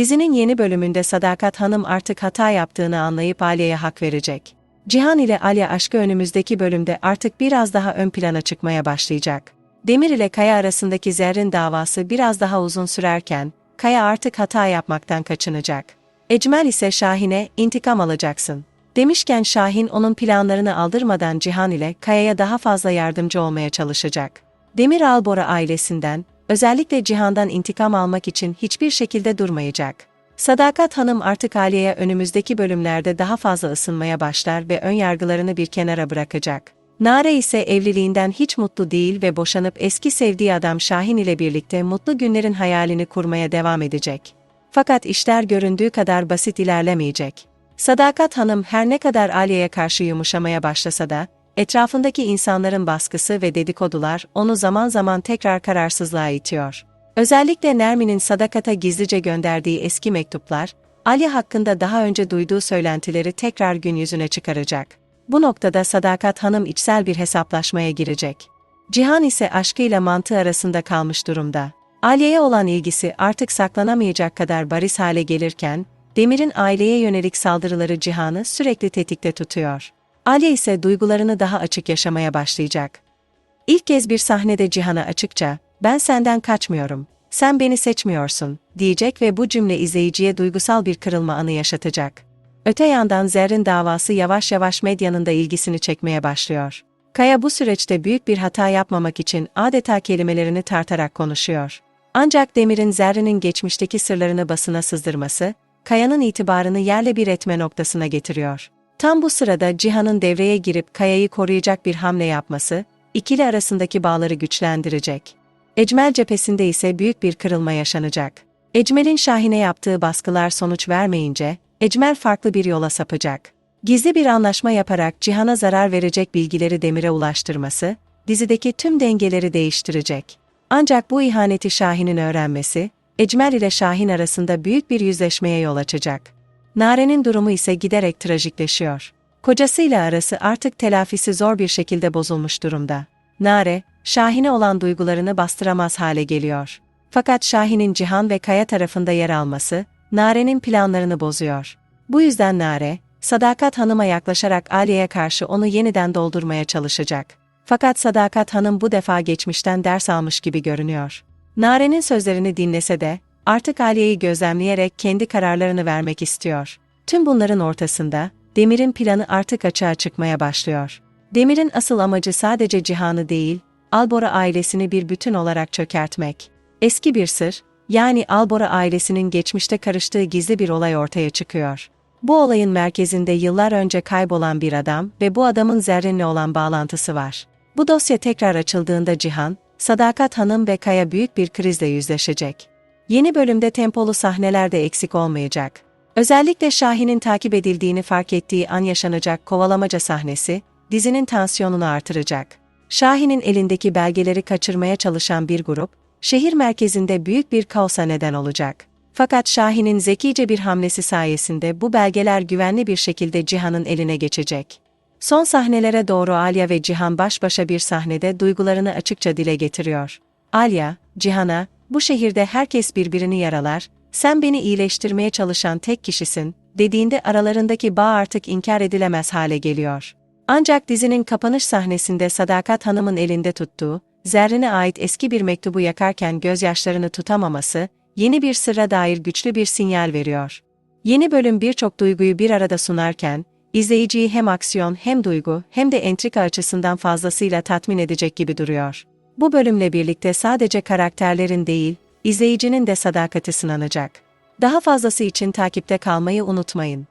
Dizinin yeni bölümünde Sadakat Hanım artık hata yaptığını anlayıp Aliye'ye hak verecek. Cihan ile Aliye aşkı önümüzdeki bölümde artık biraz daha ön plana çıkmaya başlayacak. Demir ile Kaya arasındaki Zerrin davası biraz daha uzun sürerken, Kaya artık hata yapmaktan kaçınacak. Ecmel ise Şahin'e intikam alacaksın. Demişken Şahin onun planlarını aldırmadan Cihan ile Kaya'ya daha fazla yardımcı olmaya çalışacak. Demir Albora ailesinden, özellikle Cihan'dan intikam almak için hiçbir şekilde durmayacak. Sadakat Hanım artık Aliye'ye önümüzdeki bölümlerde daha fazla ısınmaya başlar ve ön yargılarını bir kenara bırakacak. Nare ise evliliğinden hiç mutlu değil ve boşanıp eski sevdiği adam Şahin ile birlikte mutlu günlerin hayalini kurmaya devam edecek. Fakat işler göründüğü kadar basit ilerlemeyecek. Sadakat Hanım her ne kadar Aliye'ye karşı yumuşamaya başlasa da, etrafındaki insanların baskısı ve dedikodular onu zaman zaman tekrar kararsızlığa itiyor. Özellikle Nermin'in Sadakat'a gizlice gönderdiği eski mektuplar, Ali hakkında daha önce duyduğu söylentileri tekrar gün yüzüne çıkaracak. Bu noktada Sadakat Hanım içsel bir hesaplaşmaya girecek. Cihan ise aşkıyla mantığı arasında kalmış durumda. Aliye'ye olan ilgisi artık saklanamayacak kadar baris hale gelirken, Demir'in aileye yönelik saldırıları Cihan'ı sürekli tetikte tutuyor. Aliye ise duygularını daha açık yaşamaya başlayacak. İlk kez bir sahnede Cihan'a açıkça, ben senden kaçmıyorum, sen beni seçmiyorsun, diyecek ve bu cümle izleyiciye duygusal bir kırılma anı yaşatacak. Öte yandan Zerrin davası yavaş yavaş medyanın da ilgisini çekmeye başlıyor. Kaya bu süreçte büyük bir hata yapmamak için adeta kelimelerini tartarak konuşuyor. Ancak Demir'in Zerrin'in geçmişteki sırlarını basına sızdırması, Kaya'nın itibarını yerle bir etme noktasına getiriyor. Tam bu sırada Cihan'ın devreye girip Kaya'yı koruyacak bir hamle yapması, ikili arasındaki bağları güçlendirecek. Ecmel cephesinde ise büyük bir kırılma yaşanacak. Ecmel'in Şahin'e yaptığı baskılar sonuç vermeyince, Ecmel farklı bir yola sapacak. Gizli bir anlaşma yaparak Cihan'a zarar verecek bilgileri Demir'e ulaştırması, dizideki tüm dengeleri değiştirecek. Ancak bu ihaneti Şahin'in öğrenmesi, Ecmel ile Şahin arasında büyük bir yüzleşmeye yol açacak. Nare'nin durumu ise giderek trajikleşiyor. Kocasıyla arası artık telafisi zor bir şekilde bozulmuş durumda. Nare, Şahin'e olan duygularını bastıramaz hale geliyor. Fakat Şahin'in Cihan ve Kaya tarafında yer alması, Nare'nin planlarını bozuyor. Bu yüzden Nare, Sadakat Hanım'a yaklaşarak Aliye'ye karşı onu yeniden doldurmaya çalışacak. Fakat Sadakat Hanım bu defa geçmişten ders almış gibi görünüyor. Nare'nin sözlerini dinlese de, artık Aliye'yi gözlemleyerek kendi kararlarını vermek istiyor. Tüm bunların ortasında, Demir'in planı artık açığa çıkmaya başlıyor. Demir'in asıl amacı sadece Cihan'ı değil, Albora ailesini bir bütün olarak çökertmek. Eski bir sır, yani Albora ailesinin geçmişte karıştığı gizli bir olay ortaya çıkıyor. Bu olayın merkezinde yıllar önce kaybolan bir adam ve bu adamın Zerrin'le olan bağlantısı var. Bu dosya tekrar açıldığında Cihan, Sadakat Hanım ve Kaya büyük bir krizle yüzleşecek. Yeni bölümde tempolu sahneler de eksik olmayacak. Özellikle Şahin'in takip edildiğini fark ettiği an yaşanacak kovalamaca sahnesi, dizinin tansiyonunu artıracak. Şahin'in elindeki belgeleri kaçırmaya çalışan bir grup, şehir merkezinde büyük bir kaosa neden olacak. Fakat Şahin'in zekice bir hamlesi sayesinde bu belgeler güvenli bir şekilde Cihan'ın eline geçecek. Son sahnelere doğru Alya ve Cihan baş başa bir sahnede duygularını açıkça dile getiriyor. Alya, Cihan'a, bu şehirde herkes birbirini yaralar, sen beni iyileştirmeye çalışan tek kişisin, dediğinde aralarındaki bağ artık inkar edilemez hale geliyor. Ancak dizinin kapanış sahnesinde Sadakat Hanım'ın elinde tuttuğu, Zerrin'e ait eski bir mektubu yakarken gözyaşlarını tutamaması, yeni bir sırra dair güçlü bir sinyal veriyor. Yeni bölüm birçok duyguyu bir arada sunarken, izleyiciyi hem aksiyon hem duygu hem de entrika açısından fazlasıyla tatmin edecek gibi duruyor. Bu bölümle birlikte sadece karakterlerin değil, izleyicinin de sadakati sınanacak. Daha fazlası için takipte kalmayı unutmayın.